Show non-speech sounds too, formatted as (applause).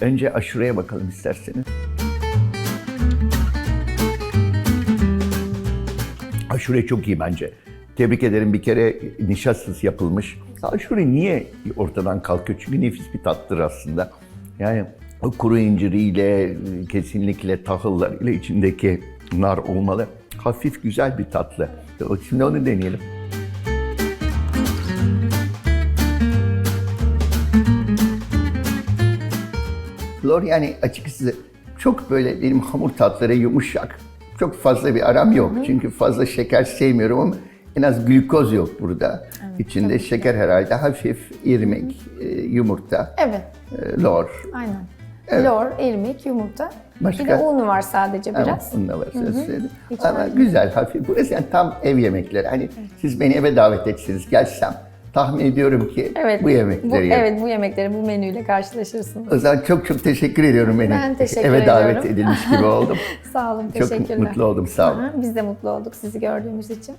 Önce aşureye bakalım isterseniz. Aşure çok iyi bence. Tebrik ederim bir kere nişastsız yapılmış. Aşure niye ortadan kalkıyor? Çünkü nefis bir tatlıdır aslında. Yani o kuru inciriyle, kesinlikle tahıllarıyla içindeki nar olmalı. Hafif güzel bir tatlı. Şimdi onu deneyelim. Flor yani açıkçası çok böyle benim hamur tatları yumuşak. Çok fazla bir aram yok. Çünkü fazla şeker sevmiyorum ama en az glükoz yok burada. İçinde şeker herhalde hafif irmik, e, yumurta, Evet, e, lor. aynen. Evet. Lor, irmik, yumurta. Başka? Bir de un var sadece Ama biraz. Bununla var söz söyledim. Hiç Ama güzel, hafif. Burası yani tam ev yemekleri. Hani siz beni eve davet etseniz gelsem tahmin ediyorum ki Evet. bu yemekleri yerim. Evet, bu yemekleri bu menüyle karşılaşırsınız. O zaman çok çok teşekkür ediyorum beni. Ben teşekkür Eve davet ediyorum. edilmiş gibi oldum. (laughs) Sağ olun, çok teşekkürler. mutlu oldum, sağ olun. Aha, Biz de mutlu olduk sizi gördüğümüz için.